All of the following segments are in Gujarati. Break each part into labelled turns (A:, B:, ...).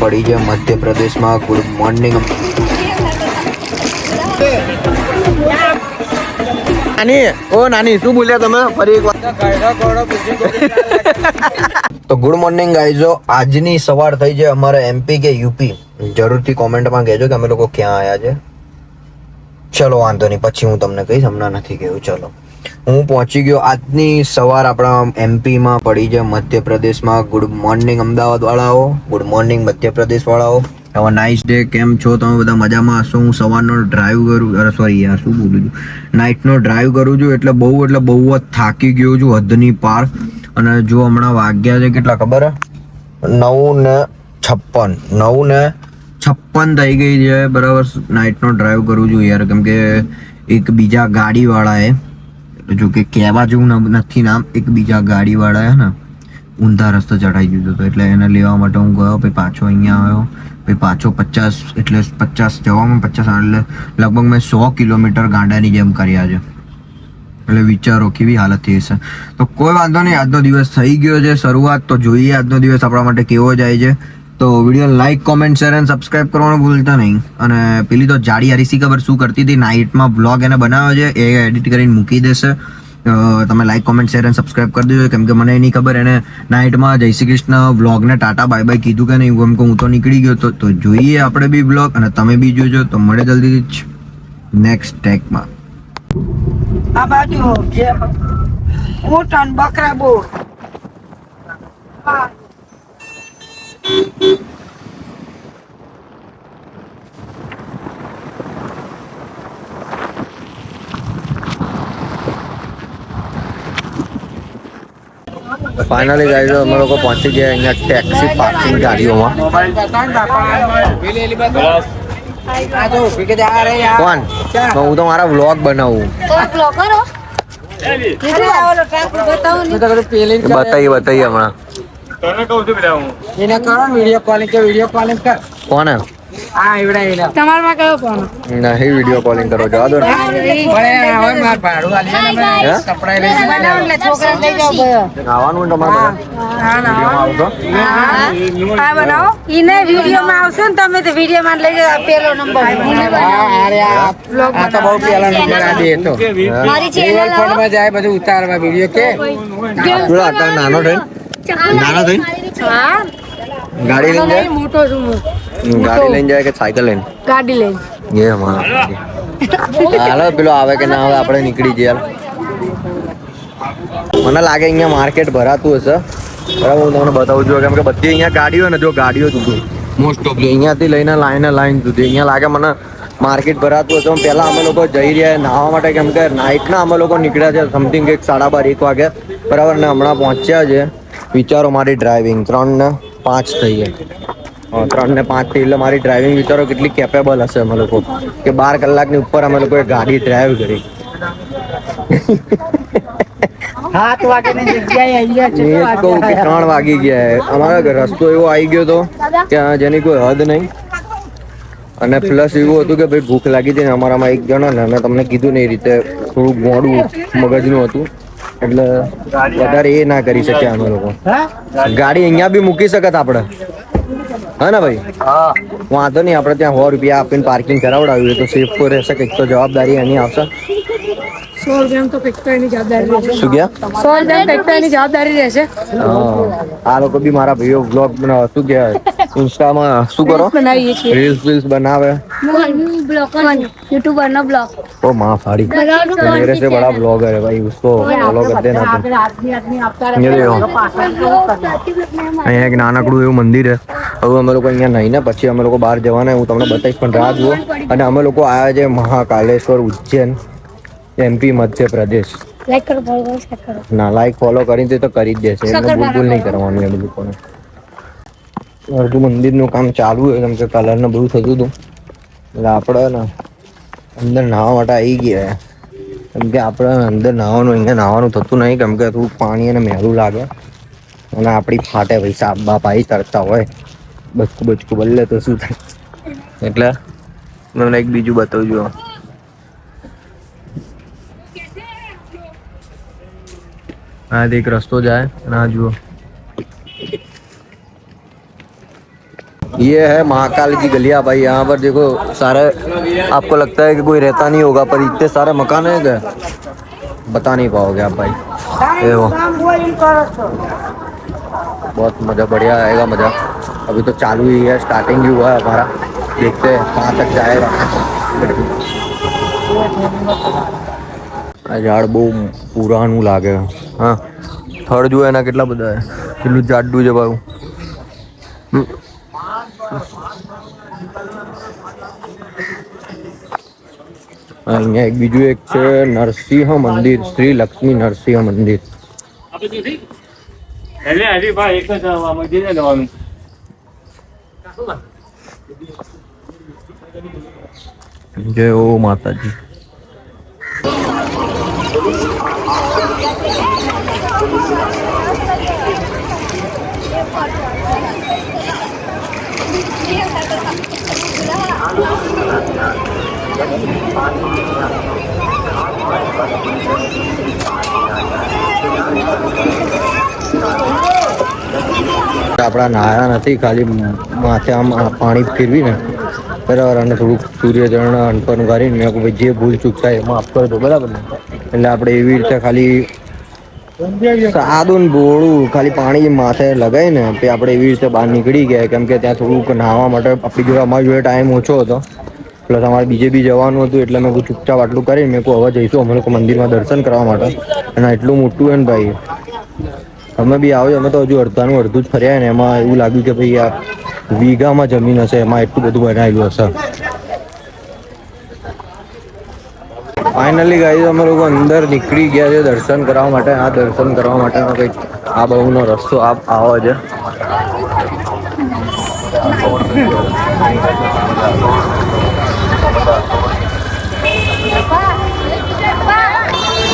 A: પડી છે મધ્યપ્રદેશમાં. ગુડ મોર્નિંગ નાની ઓ નાની શું બોલ્યા તમે? ફરી એક તો ગુડ મોર્નિંગ ગાઈઝો આજની સવાર થઈ છે અમારે એમપી કે યુપી જરૂરથી કોમેન્ટમાં કહેજો કે અમે લોકો ક્યાં આવ્યા છે. ચલો વાંધો નહીં. પછી હું તમને કહીશ. હમણાં નથી કહ્યું ચલો. હું પહોંચી ગયો આજની સવાર આપણા એમપીમાં પડી છે મધ્યપ્રદેશમાં. ગુડ મોર્નિંગ અમદાવાદ વાળાઓ ગુડ મોર્નિંગ મધ્યપ્રદેશ વાળાઓ હવે નાઇસ ડે કેમ છો તમે બધા? મજામાં? હશો હું સવારનો ડ્રાઈવ કરું? અરે સોરી યાર, શું બોલું છું? નાઇટનો ડ્રાઈવ કરું છું એટલે બહુ એટલે બહુ જ થાકી ગયો છું હદની પાર. અને જો હમણાં વાગ્યા છે કેટલા ખબર નવ ને છપ્પન. નવ ને છપ્પન થઈ ગઈ છે. બરાબર નાઇટનો ડ્રાઈવ કરું છું યાર. કેમ કે એક બીજા ગાડીવાળાએ જો કે કહેવા જેવું નથી નામ, એક બીજા ગાડીવાળાએ ને, ઊંધા રસ્તે ચઢાઈ દીધો હતો. એટલે એને લેવા માટે હું ગયો, પછી પાછો અહીંયા આવ્યો. પછી પાછો પચાસ, એટલે પચાસ જવામાં પચાસ, એટલે લગભગ મેં સો કિલોમીટર ગાંડાની જેમ કર્યા છે. એટલે વિચારો કેવી હાલત થઈ હશે. તો કોઈ વાંધો નહીં, આજનો દિવસ થઈ ગયો છે. શરૂઆત તો જોઈએ, આજનો દિવસ આપણા માટે કેવો જાય છે. તો વીડિયો લાઈક કોમેન્ટ શેર અને સબસ્ક્રાઇબ કરવાનું ભૂલતા નહીં. અને પેલી તો જાડી હરીસી ખબર શું કરતી હતી? નાઇટમાં બ્લોગ એને બનાવ્યો છે, એ એડિટ કરીને મૂકી દેશે. તમે લાઈક કોમેન્ટ શેર અને સબસ્ક્રાઇબ કરી દેજો. કેમ કે મને એની ખબર, એને નાઇટમાં જય શ્રી કૃષ્ણ વ્લોગને ટાટા બાય બાય કીધું કે નહીં એમ કે હું તો નીકળી ગયો તો તો જોઈએ આપણે બી બ્લોગ અને તમે બી જોજો, તો મળે જલ્દીથી જ નેક્સ્ટ ટેકમાં
B: આ બાજુ જે ઊંટ અને બકરા બહુ
A: ફાઇનલી ગાઈઝ અમે લોકો પહોંચી ગયા અહીંયા ટેક્સી પાર્કિંગ ગાડીઓમાં. કોણ? તો હું તો મારા વ્લોગ બનાવું. બતાવી બતાવી હમણાં.
C: એને કરો વીડિયો કોલિંગ કે વીડિયો કોલિંગ કર.
A: કોને?
C: હા એવડા એવડા.
D: તમારમાં કયો ફોન
A: નહીં વીડિયો કોલિંગ કરો જવા દો ને.
C: પણ હવે માર ભાડું આલી ને
A: હે?
C: કપડા લઈ
D: એટલે છોકરા લઈ જાઓ
A: આવવાનું ને તમારે વિડીયોમાં આવશો
D: હા બનાવો. ઈને વિડીયોમાં આવશે ને તમે તો વિડીયોમાં લઈ જાઓ. પેલો નંબર
C: હા અરે આ આ તો બહુ પેલા નંબર આ દે તો
D: મારી ચેનલ
C: ફોનમાં જાય બધું ઉતારવા વીડિયો કે?
A: નાનો થઈ. નાનો થઈ?
D: હા.
A: ગાડી લઈને જાય?
D: મોટો છું હું.
A: ગાડી લઈને જાય કે સાયકલ લઈને?
D: ગાડી લઈને.
A: એ અમારા હાલો પેલો આવે કે ના આવે આપણે નીકળી જઈએ. મને લાગે અહીંયા માર્કેટ ભરાતું હશે. બરાબર હું તમને બતાવું છું. કેમ કે બધી અહીંયા ગાડીઓ ને જો ગાડીઓ સુધી મોસ્ટ ઓફ અહીંયાથી લઈને લાઈને લાઈન સુધી. અહીંયા લાગે મને માર્કેટ ભરાતું હશે. પહેલાં અમે લોકો જઈ રહ્યા નાહવા માટે. કેમ કે નાઇટના અમે લોકો નીકળ્યા છે સમથિંગ એક સાડા બાર એક વાગે. બરાબર ને હમણાં પહોંચ્યા છે વિચારો મારી ડ્રાઇવિંગ ત્રણ ને પાંચ થઈ ગઈ ત્રણ ને પાંચ થઈ એટલે મારી ડ્રાઇવિંગ વિચારો કેટલી કેપેબલ હશે અમે લોકો. કે બાર કલાકની ઉપર અમે લોકોએ ગાડી ડ્રાઈવ કરી.
C: સાત વાગ્યાની જગ્યાએ અહીંયા
A: એ જ કહું કે ત્રણ વાગી ગયા અમારા ઘર રસ્તો એવો આવી ગયો હતો કે જેની કોઈ હદ નહીં. અને પ્લસ એવું હતું કે ભાઈ ભૂખ લાગી હતી ને અમારામાં એક જણા ને અમે તમને કીધું ને એ રીતે થોડું મોડું મગજનું હતું. એટલે વધારે એ ના કરી શક્યા અમે લોકો. ગાડી અહીંયા બી મૂકી શકત આપણે હા ને ભાઈ? વાંધો નહીં આપણે ત્યાં સો રૂપિયા આપીને પાર્કિંગ કરાવડાવ્યું તો સેફ તો રહેશે કંઈક તો જવાબદારી એની આવશે.
D: સો રૂપિયા તો કંઈક જવાબદારી
A: શું ગયા?
D: સો રૂપિયા કંઈક જવાબદારી રહેશે.
A: હા. આ લોકો બી મારા ભાઈઓ બ્લોગ બનાવ શું કહેવાય? ઇન્સ્ટામાં શું કરો
D: બનાવીએ છીએ
A: રીલ્સ રીલ્સ બનાવે
D: યુટ્યુબર નો બ્લોગ
A: ओ माँ फाड़ी तो मेरे से बड़ा ब्लॉगर है भाई उसको फॉलो कर देना तुम ये देखो અહીંયા એક નાનકડું એવું મંદિર છે હવે અમે લોકો અહીંયા નહીં ને પછી અમે લોકો બહાર જવાના હું તમને બતાવીશ પણ રાહ જુઓ અને અમે લોકો આવ્યા છે મહાકાલેશ્વર ઉજ્જૈન એમપી મધ્યપ્રદેશ
D: લાઈક કરો ફોલો કરો શેર કરો
A: ના લાઈક ફોલો કરી દે તો કરી જ દેશે એમને બિલકુલ નહીં કરવાનું એ બધું પણ અડધું મંદિરનું કામ ચાલુ હોય, કેમ કે કલર ને બધું થતું હતું. એટલે આપણે ને અંદર નાહવા માટે આવી ગયા. કેમ કે આપણે અંદર નાહવાનું, અહીંયા નાહવાનું થતું નહીં, કેમ કે થોડું પાણી અને મહેલું લાગે. અને આપણી ફાટે ભાઈ, સાપ બાપ આવી તરતા હોય. બચકું બચકું બદલે તો શું થાય. એટલે મને એક બીજું બતાવું હા એક રસ્તો જાય, અને આ જુઓ. ये है महाकाल की गलियां भाई यहाँ पर देखो सारे आपको लगता है कि कोई रहता नहीं होगा पर इतने सारे मकान है क्या बता नहीं पाओगे आप भाई ये वो
B: કામ હોય એમ કરો છો
A: बहुत मज़ा बढ़िया आएगा मज़ा अभी तो चालू ही है स्टार्टिंग ही हुआ है हमारा देखते हैं कहाँ तक जाएगा આ ઝાડ બહુ પુરાણું લાગે હા થડ જો એના કેટલા બધા છે કેટલું જાડું છે પાછું હમ. અહીંયા એક બીજું એક છે નરસિંહ મંદિર શ્રી લક્ષ્મી નરસિંહ મંદિર. જય ઓ માતાજી. આપણા નાયા નથી, ખાલી માથે આમ પાણી ફેરવીને બરાબર અને થોડુંક સૂર્યજળ અનપણ કરીને મેં ભાઈ, જે ભૂલ ચૂક થાય એમાં આપ કરજો બરાબર ને? એટલે આપણે એવી રીતે ખાલી સાદું ને બોળું ખાલી પાણી માથે લગાવી ને તે આપણે એવી રીતે બહાર નીકળી ગયા. કેમ કે ત્યાં થોડુંક નાહવા માટે આપણી જોડે અમારી જોડે ટાઈમ ઓછો હતો. પ્લસ અમારે બીજે બી જવાનું હતું, એટલે મેં કોઈ ચૂપચાપ આટલું કરીને મેં કહું હવે જઈશું અમે લોકો મંદિરમાં દર્શન કરવા માટે. અને એટલું મોટું છે ને ભાઈ તમે બી આવ્યો અમે તો હજુ અડધાનું અડધું જ ફર્યા ને એમાં એવું લાગ્યું કે ભાઈ આ વીઘામાં જમીન હશે, એમાં એટલું બધું બનાવેલું હશે. ફાઇનલી ગાઈ અમે લોકો અંદર નીકળી ગયા છે દર્શન કરવા માટે. આ દર્શન કરવા માટેનો કંઈક આ બહુનો રસ્તો આપ આવો છે.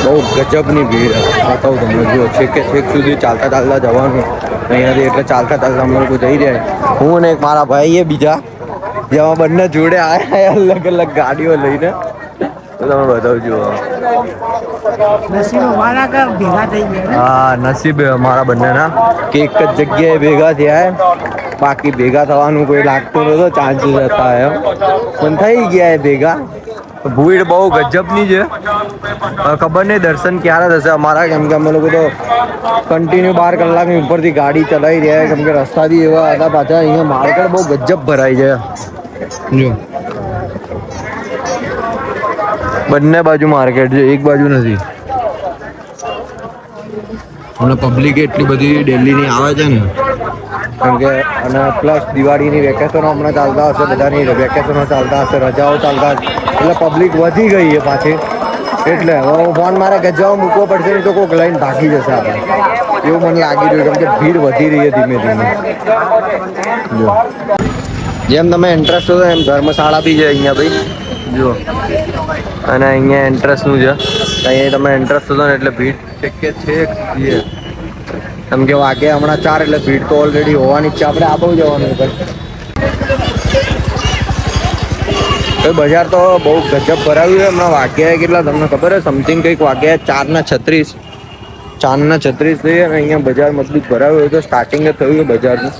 A: બહુ ગજબની ભીડ બતાવું તમને જુઓ છેક કે છેક સુધી ચાલતા ચાલતા જવાનું. અહીંયાથી એટલે ચાલતા ચાલતા અમે લોકો જઈ રહ્યા હું અને એક મારા ભાઈ એ બીજા જેમાં બંને જોડે આવ્યા અલગ અલગ ગાડીઓ લઈને. તો તમે બતાવું જુઓ હા નસીબ મારા અમારા બંનેના કે એક જ જગ્યાએ ભેગા થયા બાકી ભેગા થવાનું કોઈ લાગતું નતો ચાન્સીસ હતા એમ. પણ થઈ ગયા ભેગા. ભીડ બહુ ગજબની છે. ખબર નહીં દર્શન ક્યારે થશે. અમારા કેમ કે અમે લોકો તો કન્ટિન્યુ બાર કલાકની ઉપરથી ગાડી ચલાવી રહ્યા. કેમ કે રસ્તા બી એવા હતા પાછા. અહીંયા માર્કેટ બહુ ગજબ ભરાઈ છે. જો. બંને બાજુ માર્કેટ છે. એક બાજુ નથી. અને પબ્લિક એટલી બધી દિલ્હીની આવે છે ને. કેમ કે અને પ્લસ દિવાળીની વેકેશનો હમણાં ચાલતા હશે બધાની. વેકેશનો ચાલતા હશે રજાઓ ચાલતા હશે. એટલે પબ્લિક વધી ગઈ છે પાછી. એટલે હવે ફોન મારે ગજાઓ મૂકવો પડશે નહીં તો કોઈક લઈને ભાગી જશે આપણે. એવું મને લાગી રહ્યું કેમ કે ભીડ વધી રહી છે ધીમે ધીમે. જો. જેમ તમે ઇન્ટરેસ્ટ હતો એમ ધર્મશાળા બી છે અહીંયા ભાઈ. જુઓ અને અહીંયા એન્ટ્રન્સનું છે. અહીંયા તમે એન્ટ્રન્સ હતો ને એટલે ભીડ છે કે છે. કેમ કે વાગે હમણાં ચાર, એટલે ભીડ તો ઓલરેડી હોવાની જ છે. આપણે આ બહુ જવાનું છે ભાઈ બજાર તો બહુ ગજબ ભરાયું છે. હમણાં વાગ્યા કેટલા તમને ખબર છે? સમથિંગ કંઈક વાગ્યા ચારના છત્રીસ. ચારના છત્રીસ થઈ અને અહીંયા બજાર મજબૂત ભરાયું હોય તો સ્ટાર્ટિંગ જ થયું છે બજારનું.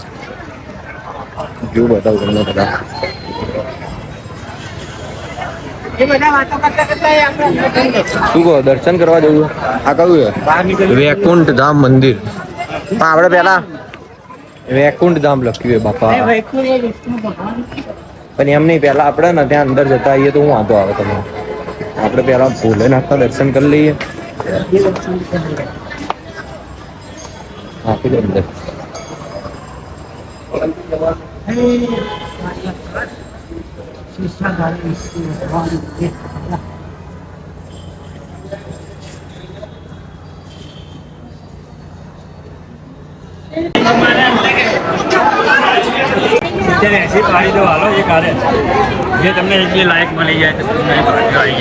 A: જો બતાવું તમને બધા.
B: એ બધા વાતો કરતા કરતા એ આપણે અંદર જઈએ.
A: શું કહો દર્શન કરવા જવું આ કયું છે? વૈકુંઠ ધામ મંદિર. પણ આપણે પેલા વૈકુંઠ ધામ લખ્યું છે બાપા. પણ એમ નહીં, પહેલાં આપણે ને ત્યાં અંદર જતા આવીએ તો હું વાંધો આવે તમને. આપણે પહેલા ભોલેનાથના દર્શન કરી લઈએ. આપી દે
B: એ
C: એસી પાડી દો, હાલો, એક હારે. જે તમને એક લાયક મળી જાય તો તમને આવી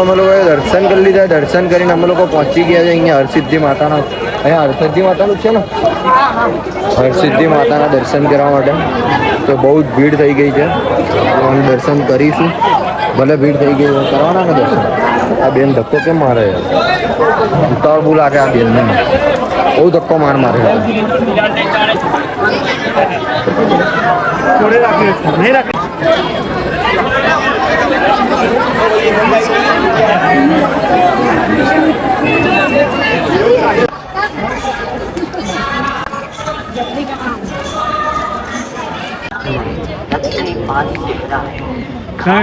A: અમે લોકોએ દર્શન કરી લીધા, દર્શન કરીને અમે લોકો પહોંચી ગયા છે અહીંયા હરસિદ્ધિ માતાના, અહીંયા હરસિદ્ધિ માતાનું છે ને? હરસિદ્ધિ માતાના દર્શન કરવા માટે. તો બહુ જ ભીડ થઈ ગઈ છે. અમે દર્શન કરીશું. ભલે ભીડ થઈ ગઈ કરવાના ને દર્શન? આ બેન ધક્કો કેમ મારે? તળબુ લાગે આ બેનને. બહુ ધક્કો માર મારે.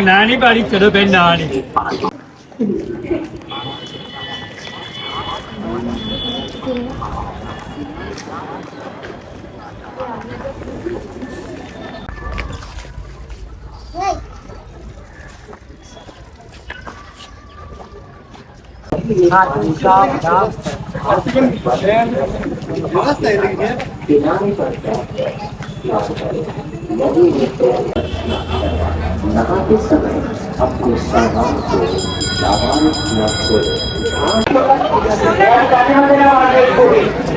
C: નાની પાડી ચલો બેન, નાની.
A: नहाते समय अपने सामान को सामान न खोलें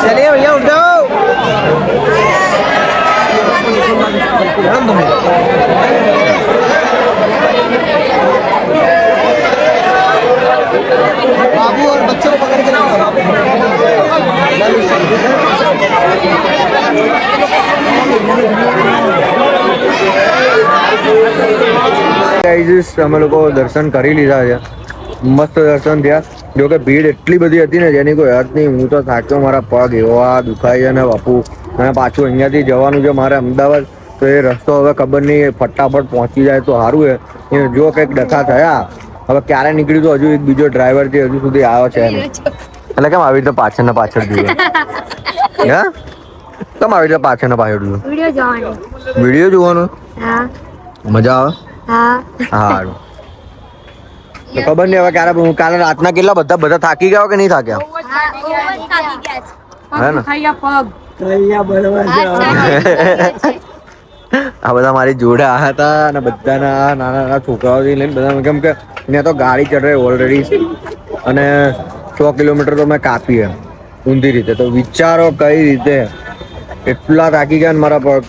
A: चलिए भैया उठाओ बाबू और बच्चों को पकड़ के ગાઈઝ અમે લોકો દર્શન કરી લીધા છે મસ્ત દર્શન થયા. જો કે ભીડ એટલી બધી હતી ને જેની કોઈ હદ નહીં. હું તો સાચો મારા પગ એવા દુખાય છે ને બાપુ. અને પાછું અહીંયાથી જવાનું છે મારે અમદાવાદ. તો એ રસ્તો હવે ખબર નહીં ફટાફટ પહોંચી જાય તો સારું છે. એ જો કંઈક ડખા થયા હવે ક્યારે નીકળ્યું તો હજુ એક બીજો ડ્રાઈવર છે હજુ સુધી આવ્યો છે એટલે કેમ આવી રીતે પાછળ ને પાછળ જોઈએ? હે? કેમ આવી રીતે પાછળ ને પાછળ જોઈએ?
D: વીડિયો જોવાનો.
A: વીડિયો જોવાનો?
D: હા.
A: મજા આવે?
D: હા.
A: સારું તો ખબર નહીં હવે ક્યારે હું કાલે રાતના કેટલા બધા બધા થાકી ગયા કે નહીં થાક્યા? હે ને? આ બધા મારી જોડે આ હતા અને બધાના નાના નાના છોકરાઓથી લઈને બધા કેમ કે મેં તો ગાડી ચડે ઓલરેડી અને સો કિલોમીટર તો મેં કાપી એમ ઊંધી રીતે. તો વિચારો કઈ રીતે? એટલા થાકી ગયા ને મારા પગ.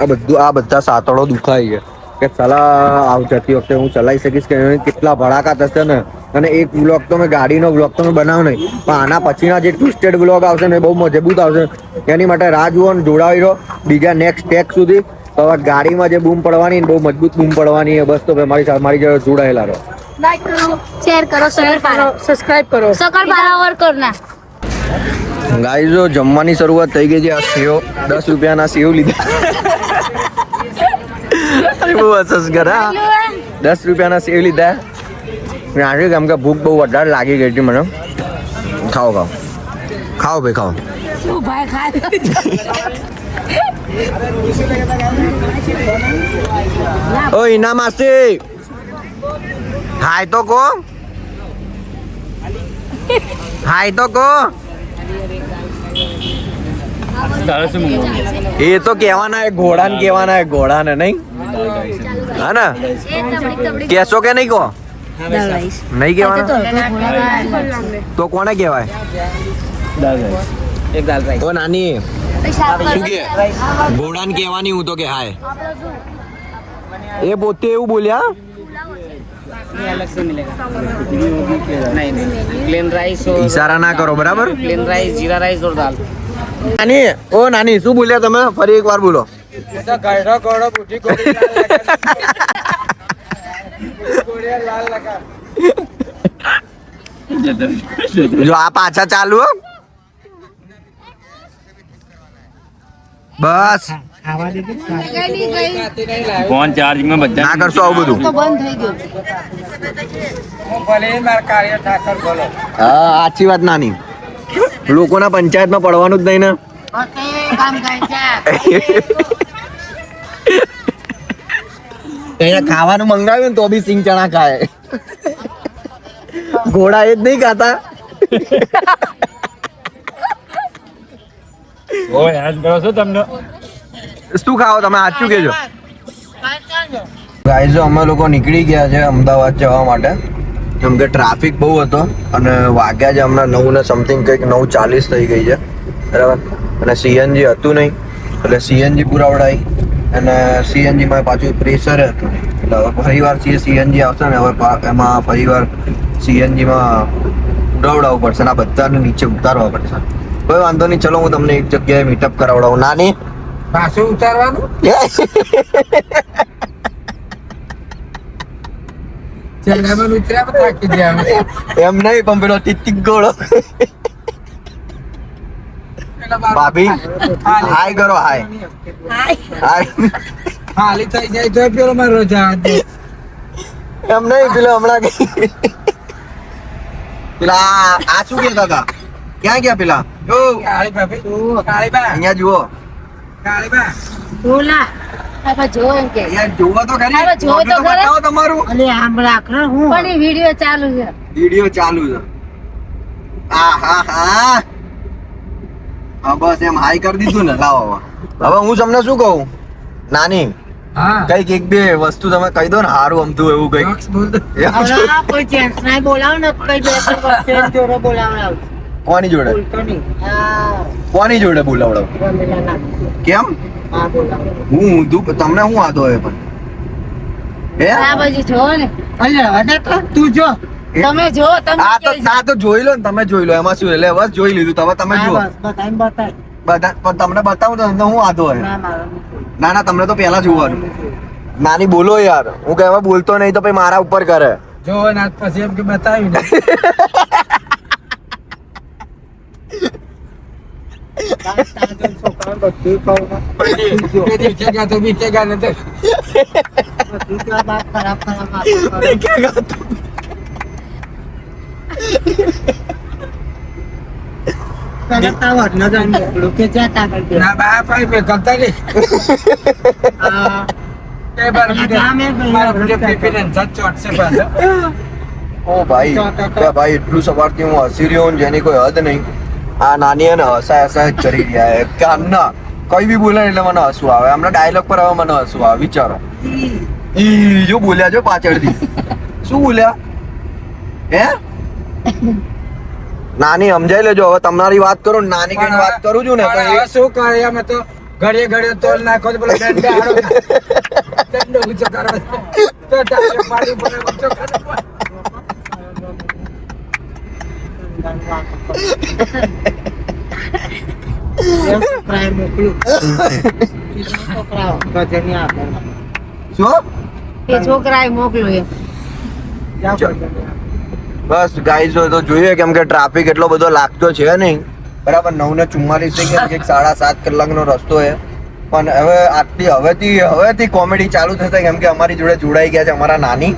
A: આ બધું આ બધા સાતડો દુખાય છે. કે સલા આવ જતી વખતે હું ચલાવી શકીશ કે કેટલા ભડાકા થશે ને? અને એક બ્લોગ તો મેં ગાડીનો બ્લોગ તો મેં બનાવ નહીં. પણ આના પછીના જે ટ્વિસ્ટેડ બ્લોગ આવશે ને બહુ મજબૂત આવશે. એની માટે રાહ જુઓ ને જોડાવી રહો. બીજા નેક્સ્ટ ટેક સુધી. તો હવે ગાડીમાં જે બૂમ પડવાની બહુ મજબૂત બૂમ પડવાની એ બસ તો મારી સાથે મારી જોડે જોડાયેલા રહો.
D: લાઈક કરો શેર કરો સબસ્ક્રાઇબ કરો. સકલ બરાબર કરના
A: ગાઈઝો જમવાની શરૂઆત થઈ ગઈ છે આ સેવ દસ રૂપિયાના સેવ લીધા. અરે બહુ દસ રૂપિયાના સેવ લીધા મેં આજે કેમ કે ભૂખ બહુ વધારે લાગી ગઈ હતી મને ખાઓ ખાઓ ખાઓ ભાઈ ખાઓ ઓ ઇના માસી હાય તો કો હાય તો કો? એ તો કહેવાના હે ઘોડાને કહેવાના હે ઘોડાને નહીં? હા ને? કહેશો કે નહીં કહો? નહીં કહેવાના? તો કોને કહેવાય? તો નાની શું કે? ઘોડાને કહેવાની હું તો કે હાય. એ પોતે એવું બોલ્યા? ઈશારા ના કરો બરાબર?
E: Plain rice jeera rice or dal
A: નાની ઓ નાની શું બોલ્યા તમે? ફરી એક વાર બોલો જો આ પાછા ચાલુ બસ.
C: ફોન ચાર્જિંગમાં બધા
A: ના કરશો આવું બધું.
D: બંધ થઈ ગયું.
A: હા સાચી વાત નાની. લોકોના પંચાયતમાં પડવાનું જ નહીં ને. ખાવાનું મંગાવ્યું તો બી સિંગ ચણા ખાય. ઘોડા એ જ નહીં ખાતા.
C: હોય યાદ કરો છો તમને?
A: શું ખાઓ તમે? સાચું કેજો ગાઈઝો અમે લોકો નીકળી ગયા છે અમદાવાદ જવા માટે. કેમ કે ટ્રાફિક બહુ હતો અને વાગ્યા જ હમણાં નવ ને સમથિંગ કંઈક નવ ચાલીસ થઈ ગઈ છે. બરાબર? અને સીએનજી હતું નહીં. એટલે સીએનજી પુરાવડાવી અને સીએનજીમાં પાછું પ્રેશર હતું નહીં. એટલે હવે ફરી વાર સીએનજી આવશે ને હવે એમાં ફરી વાર સીએનજીમાં પુરાવડાવવું પડશે અને આ બધાને નીચે ઉતારવા પડશે. કોઈ વાંધો નહીં ચલો હું તમને એક જગ્યાએ મીટઅપ કરાવડાવું. નાની?
B: પાછું ઉતારવાનું? ચેડામાં ઉતર્યા થાકી ગયા
A: એમ નહીં પણ પેલો તિતિક ગોળો. ભાભી હાય કરો હાય. હાય.
B: ખાલી થઈ જાય તો પેલો મારો જા
A: એમ નહીં પેલો હમણાં પેલા આ- શું કહેતા હતા? ક્યાં ગયા પેલા? જો
B: કાળી ભાભી કાળી બા
A: અહીંયા જુઓ.
B: કાળી બા
D: બોલા હવે જો એમ કે.
A: અહીંયા જુઓ તો ખરી.
D: હવે જુઓ તો
A: મોઢું
D: ખરા.
A: બતાવો તમારું.
D: અલે આમ રાખો હું? પણ એ વિડિયો ચાલુ છે.
A: વિડિયો ચાલુ છે. આ હા હા. હા બસ એમ હાઈ કરી દીધું ને લાવો હવે. હવે હું તમને શું કહું? નાની
B: હા.
A: કંઈક એક બે વસ્તુ તમે કહી દો ને હારું અમતું એવું
D: કોઈ બોલાવો ને
A: કોની જોડે? કોની જોડે બોલાવડો કેમ?
D: હું
A: ઊંધું તમને હું વાંધો હોય પણ? હે?
D: આ બાજુ જો ને.
B: અલ્યા તો. તું જો.
D: તમે જો તમે
A: આ તો આ તો જોઈ લો ને તમે જોઈ લો. એમાં શું એટલે બસ જોઈ લીધું. તમે તમે
D: જો બતાવીને બતાય.
A: બધા પણ તમને બતાવું તો તમને શું વાંધો હોય?
D: ના
A: ના તમને તો પહેલા જોવાનું. નાની બોલો યાર. હું કહેવા બોલતો નહીં તો પછી મારા ઉપર કરે.
B: જો ને આજ પછી એમ કે બતાવ્યું
A: ઓ ભાઈ બે ભાઈ એટલું સવારથી હું હસી રહ્યો છું જેની કોઈ હદ નહીં આ નાની અને હસાય હસાય જ કરી રહ્યા છે. કે કઈ બી બોલે એટલે મને હસવું આવે. હમણાં ડાયલોગ પર હવે મને હસવું આવે વિચારો. ઈ જો બોલ્યા જો પાછળથી. શું બોલ્યા? હે? નાની સમજાઈ લેજો. હવે તમારી વાત કરું નાની કઈ વાત કરું છું ને તો
B: શું કરે? અમે તો ઘડીએ ઘડીએ તોલ નાખો તો પેલો દંડ દંડ ઊંચો કરવા તો ડાયરેક્ટ મારી ઉપર ઊંચો કરવા
D: એમ છોકરાએ મોકલું. બીજા છોકરાઓ. ગજની આપે.
A: શું
D: એ છોકરાએ મોકલું એમ
B: જાઓ
A: ચાલ.
B: પછી.
A: બસ ગાઈઝ તો જોઈએ કેમ કે ટ્રાફિક એટલો બધો લાગતો છે નહીં. બરાબર નવ ને ચુમ્માલીસ થઈ સાડા સાત કલાકનો રસ્તો છે. પણ હવે આટલી, હવેથી હવેથી કોમેડી ચાલુ થશે કેમ કે અમારી જોડે જોડાઈ ગયા છે અમારા નાની.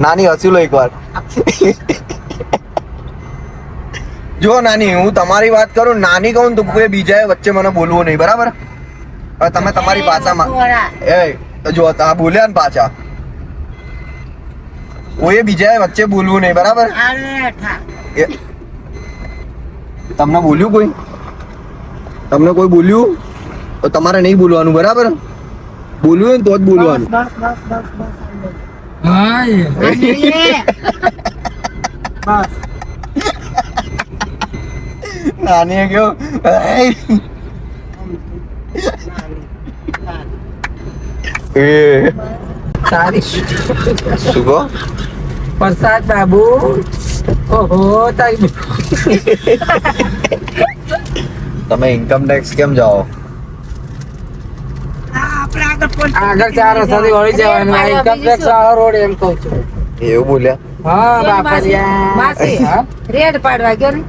A: નાની હસી લો એકવાર. જો નાની હું તમારી વાત કરું નાની કહું ને તો કોઈ બીજાએ વચ્ચે મને બોલવું નહીં બરાબર? હવે તમે તમારી ભાષામાં એ જો આ બોલ્યા ને પાછા. કોઈ બીજાએ વચ્ચે બોલવું નહીં બરાબર? તમને બોલ્યું કોઈ? તમને કોઈ બોલ્યું? તો તમારે નહીં બોલવાનું બરાબર? બોલ્યું હોય ને તો જ બોલવાનું.
D: બસ બસ. બસ બસ.
A: નાની કયો શું કહો?
B: પ્રસાદ બાબુ. ઓહો તારી
A: તમે ઇન્કમ ટેક્સ કેમ જાઓ?
B: આગળ ચાર રસ્તાથી વળી જવાનું. આ ઇન્કમ ટેક્સ વાળો રોડ એમ કહું છું.
A: એવું બોલ્યા?
B: હા
D: બાપા
B: બાપરિયા.
D: રેડ પાડવા ગયો ને?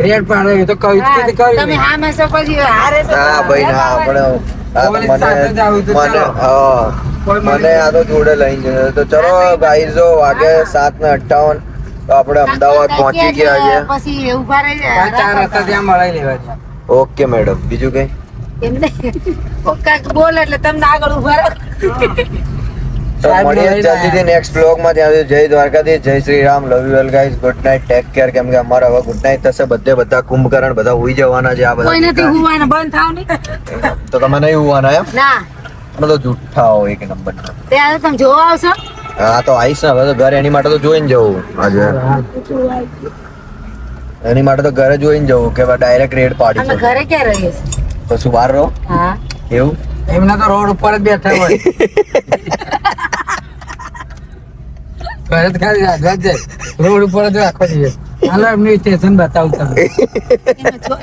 B: રેડ પાડે તો કહ્યું જ
D: હા, તમે
B: હા
D: મેં સો પછી હારે
A: હા ભાઈ ના આપણે આ તો
B: પોલીસ સાથે જ તો
A: મને
B: ચાલો.
A: હા
B: મને-
A: મને આ તો જોડે લઈને જશે તો ચલો ગાઈઝો વાગે સાત ને અઠ્ઠાવન તો આપણે અમદાવાદ પહોંચી ગયા છે.
D: પછી ઊભા રહી
B: ચાર રસ્તા ત્યાં મળી લેવા
A: ઓકે મેડમ. બીજું કઈ?
D: એમને બોલ બોલે એટલે તમને આગળ ઊભા રહો
A: તો મળીએ જલ્દીથી નેક્સ્ટ બ્લોગમાં ત્યાં સુધી જય દ્વારકાધીશ જય Shri Ram. Love you well guys good night take care કેમ કે અમારે હવે ગુડ નાઇટ થશે. બધે બધા કુંભકરણ બધા ઉઈ જવાના છે આ
D: કોઈ નથી
A: બધા
D: બંધ થાવ
A: તો તમે નહીં ઉવાના એમ?
D: ના.
A: અમે તો જુઠ્ઠા હો એક નંબર.
D: ત્યારે તમે જોવા આવશો?
A: હા તો આવીશ ને. હવે તો ઘરે એની માટે તો જોઈને જવું. આજે. એની માટે તો ઘરે જોઈને જવું કે ડાયરેક્ટ રેડ પાડી
D: અમે ઘરે ક્યાં રહીએ
A: પછી બહાર રહો?
D: હા.
A: એવું?
B: એમના તો રોડ ઉપર જ બેઠા હોય. જ ખાલી જ રોડ ઉપર જ રાખો જોઈએ હાલો એમનું સ્ટેશન બતાવું તમને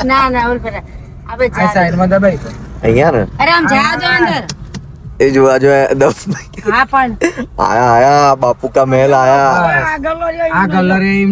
D: ના ના ઓલ પર આપણે
B: આ સાઈડમાં દબાઈ
A: અહીંયા ને?
D: અરે આમ જા જો અંદર.
A: એ જોવા જો દસ
D: હા પણ.
A: આયા આયા બાપુ કા મહેલ આયા.
B: આ કલર એમ